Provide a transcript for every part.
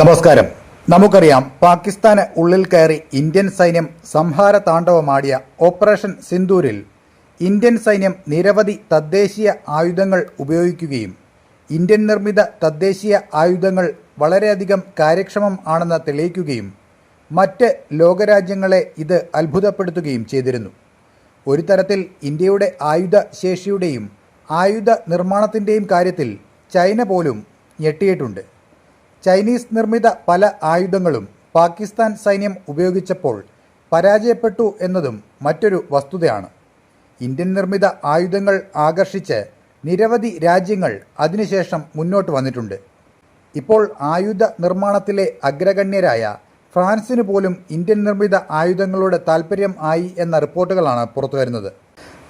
നമസ്കാരം. നമുക്കറിയാം പാകിസ്ഥാന് ഉള്ളിൽ കയറി ഇന്ത്യൻ സൈന്യം സംഹാര താണ്ഡവമാടിയ ഓപ്പറേഷൻ സിന്ദൂരിൽ ഇന്ത്യൻ സൈന്യം നിരവധി തദ്ദേശീയ ആയുധങ്ങൾ ഉപയോഗിക്കുകയും ഇന്ത്യൻ നിർമ്മിത തദ്ദേശീയ ആയുധങ്ങൾ വളരെയധികം കാര്യക്ഷമം ആണെന്ന് തെളിയിക്കുകയും മറ്റ് ലോകരാജ്യങ്ങളെ ഇത് അത്ഭുതപ്പെടുത്തുകയും ചെയ്തിരുന്നു. ഒരു തരത്തിൽ ഇന്ത്യയുടെ ആയുധ ശേഷിയുടെയും ആയുധ നിർമ്മാണത്തിന്റെയും കാര്യത്തിൽ ചൈന പോലും ഞെട്ടിയിട്ടുണ്ട്. ചൈനീസ് നിർമ്മിത പല ആയുധങ്ങളും പാകിസ്ഥാൻ സൈന്യം ഉപയോഗിച്ചപ്പോൾ പരാജയപ്പെട്ടു എന്നതും മറ്റൊരു വസ്തുതയാണ്. ഇന്ത്യൻ നിർമ്മിത ആയുധങ്ങൾ ആകർഷിച്ച് നിരവധി രാജ്യങ്ങൾ അതിനുശേഷം മുന്നോട്ട് വന്നിട്ടുണ്ട്. ഇപ്പോൾ ആയുധ നിർമ്മാണത്തിലെ അഗ്രഗണ്യരായ ഫ്രാൻസിന് പോലും ഇന്ത്യൻ നിർമ്മിത ആയുധങ്ങളുടെ താൽപ്പര്യം ആയി എന്ന റിപ്പോർട്ടുകളാണ് പുറത്തുവരുന്നത്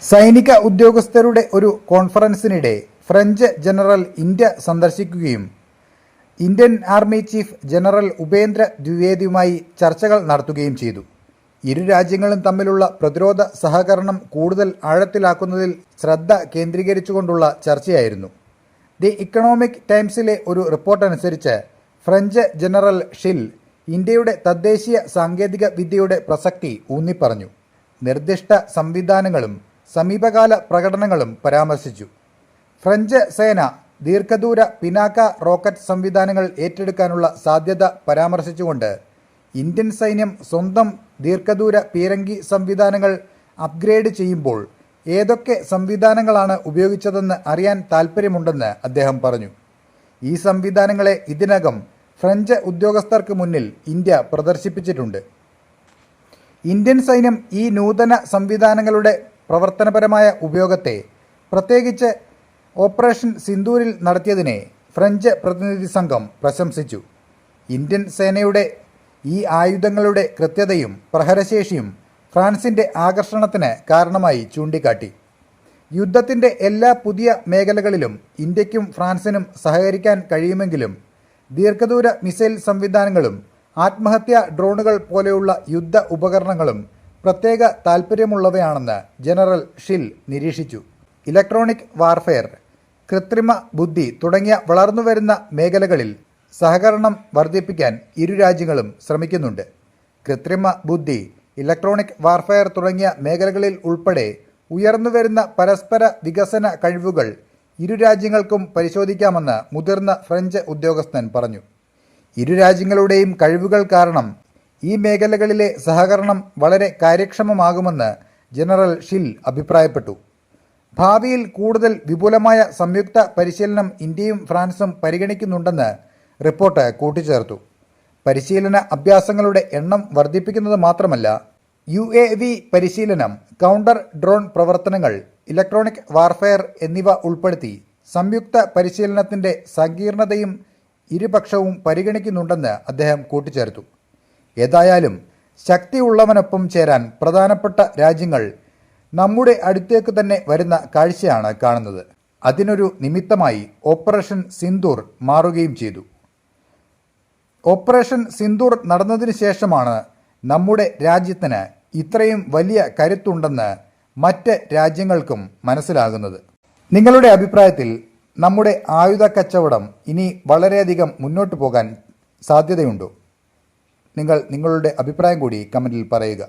സൈനിക ഉദ്യോഗസ്ഥരുടെ ഒരു കോൺഫറൻസിനിടെ ഫ്രഞ്ച് ജനറൽ ഇന്ത്യ സന്ദർശിക്കുകയും Indian army chief general Upendra ദ്വിവേദിയുമായി ചർച്ചകൾ നടത്തുകയും ചെയ്തു. ഇരു രാജ്യങ്ങളും തമ്മിലുള്ള പ്രതിരോധ സഹകരണം കൂടുതൽ ആഴത്തിലാക്കുന്നതിൽ ശ്രദ്ധ കേന്ദ്രീകരിച്ചുകൊണ്ടുള്ള ചർച്ചയായിരുന്നു. ദി ഇക്കണോമിക് ടൈംസിലെ ഒരു റിപ്പോർട്ട് അനുസരിച്ച് ഫ്രഞ്ച് ജനറൽ ഷിൽ ഇന്ത്യയുടെ തദ്ദേശീയ സാങ്കേതിക വിദ്യയുടെ പ്രസക്തി ഊന്നിപ്പറഞ്ഞു. നിർദ്ദിഷ്ട സംവിധാനങ്ങളും സമീപകാല പ്രകടനങ്ങളും പരാമർശിച്ചു. ഫ്രഞ്ച് സേന ദീർഘദൂര പിനാക്ക റോക്കറ്റ് സംവിധാനങ്ങൾ ഏറ്റെടുക്കാനുള്ള സാധ്യത പരാമർശിച്ചുകൊണ്ട് ഇന്ത്യൻ സൈന്യം സ്വന്തം ദീർഘദൂര പീരങ്കി സംവിധാനങ്ങൾ അപ്ഗ്രേഡ് ചെയ്യുമ്പോൾ ഏതൊക്കെ സംവിധാനങ്ങളാണ് ഉപയോഗിച്ചതെന്ന് അറിയാൻ താൽപ്പര്യമുണ്ടെന്ന് അദ്ദേഹം പറഞ്ഞു. ഈ സംവിധാനങ്ങളെ ഇതിനകം ഫ്രഞ്ച് ഉദ്യോഗസ്ഥർക്ക് മുന്നിൽ ഇന്ത്യ പ്രദർശിപ്പിച്ചിട്ടുണ്ട്. ഇന്ത്യൻ സൈന്യം ഈ നൂതന സംവിധാനങ്ങളുടെ പ്രവർത്തനപരമായ ഉപയോഗത്തെ പ്രത്യേകിച്ച് ഓപ്പറേഷൻ സിന്ദൂരിൽ നടത്തിയതിനെ ഫ്രഞ്ച് പ്രതിനിധി സംഘം പ്രശംസിച്ചു. ഇന്ത്യൻ സേനയുടെ ഈ ആയുധങ്ങളുടെ കൃത്യതയും പ്രഹരശേഷിയും ഫ്രാൻസിന്റെ ആകർഷണത്തിന് കാരണമായി ചൂണ്ടിക്കാട്ടി. യുദ്ധത്തിന്റെ എല്ലാ പുതിയ മേഖലകളിലും ഇന്ത്യക്കും ഫ്രാൻസിനും സഹകരിക്കാൻ കഴിയുമെങ്കിലും ദീർഘദൂര മിസൈൽ സംവിധാനങ്ങളും ആത്മഹത്യാ ഡ്രോണുകൾ പോലെയുള്ള യുദ്ധ ഉപകരണങ്ങളും പ്രത്യേക താൽപ്പര്യമുള്ളവയാണെന്ന് ജനറൽ ഷിൽ നിരീക്ഷിച്ചു. ഇലക്ട്രോണിക് വാർഫെയർ കൃത്രിമ ബുദ്ധി തുടങ്ങിയ വളർന്നുവരുന്ന മേഖലകളിൽ സഹകരണം വർദ്ധിപ്പിക്കാൻ ഇരു രാജ്യങ്ങളും ശ്രമിക്കുന്നുണ്ട്. കൃത്രിമ ബുദ്ധി ഇലക്ട്രോണിക് വാർഫെയർ തുടങ്ങിയ മേഖലകളിൽ ഉൾപ്പെടെ ഉയർന്നുവരുന്ന പരസ്പര വികസന കഴിവുകൾ ഇരു രാജ്യങ്ങൾക്കും പരിശോധിക്കാമെന്ന് മുതിർന്ന ഫ്രഞ്ച് ഉദ്യോഗസ്ഥൻ പറഞ്ഞു. ഇരു രാജ്യങ്ങളുടെയും കഴിവുകൾ കാരണം ഈ മേഖലകളിലെ സഹകരണം വളരെ കാര്യക്ഷമമാകുമെന്ന് ജനറൽ ഷിൽ അഭിപ്രായപ്പെട്ടു. ഭാവിയിൽ കൂടുതൽ വിപുലമായ സംയുക്ത പരിശീലനം ഇന്ത്യയും ഫ്രാൻസും പരിഗണിക്കുന്നുണ്ടെന്ന് റിപ്പോർട്ട് കൂട്ടിച്ചേർത്തു. പരിശീലന അഭ്യാസങ്ങളുടെ എണ്ണം വർദ്ധിപ്പിക്കുന്നത് മാത്രമല്ല യു എ വി പരിശീലനം കൗണ്ടർ ഡ്രോൺ പ്രവർത്തനങ്ങൾ ഇലക്ട്രോണിക് വാർഫെയർ എന്നിവ ഉൾപ്പെടുത്തി സംയുക്ത പരിശീലനത്തിന്റെ സങ്കീർണതയും ഇരുപക്ഷവും പരിഗണിക്കുന്നുണ്ടെന്ന് അദ്ദേഹം കൂട്ടിച്ചേർത്തു. ഏതായാലും ശക്തിയുള്ളവനൊപ്പം ചേരാൻ പ്രധാനപ്പെട്ട രാജ്യങ്ങൾ നമ്മുടെ അടുത്തേക്ക് തന്നെ വരുന്ന കാഴ്ചയാണ് കാണുന്നത്. അതിനൊരു നിമിത്തമായി ഓപ്പറേഷൻ സിന്ദൂർ മാറുകയും ചെയ്തു. ഓപ്പറേഷൻ സിന്ദൂർ നടന്നതിന് ശേഷമാണ് നമ്മുടെ രാജ്യത്തിന് ഇത്രയും വലിയ കരുത്തുണ്ടെന്ന് മറ്റ് രാജ്യങ്ങൾക്കും മനസ്സിലാകുന്നത്. നിങ്ങളുടെ അഭിപ്രായത്തിൽ നമ്മുടെ ആയുധ കച്ചവടം ഇനി വളരെയധികം മുന്നോട്ട് പോകാൻ സാധ്യതയുണ്ടോ? നിങ്ങൾ നിങ്ങളുടെ അഭിപ്രായം കൂടി കമന്റിൽ പറയുക.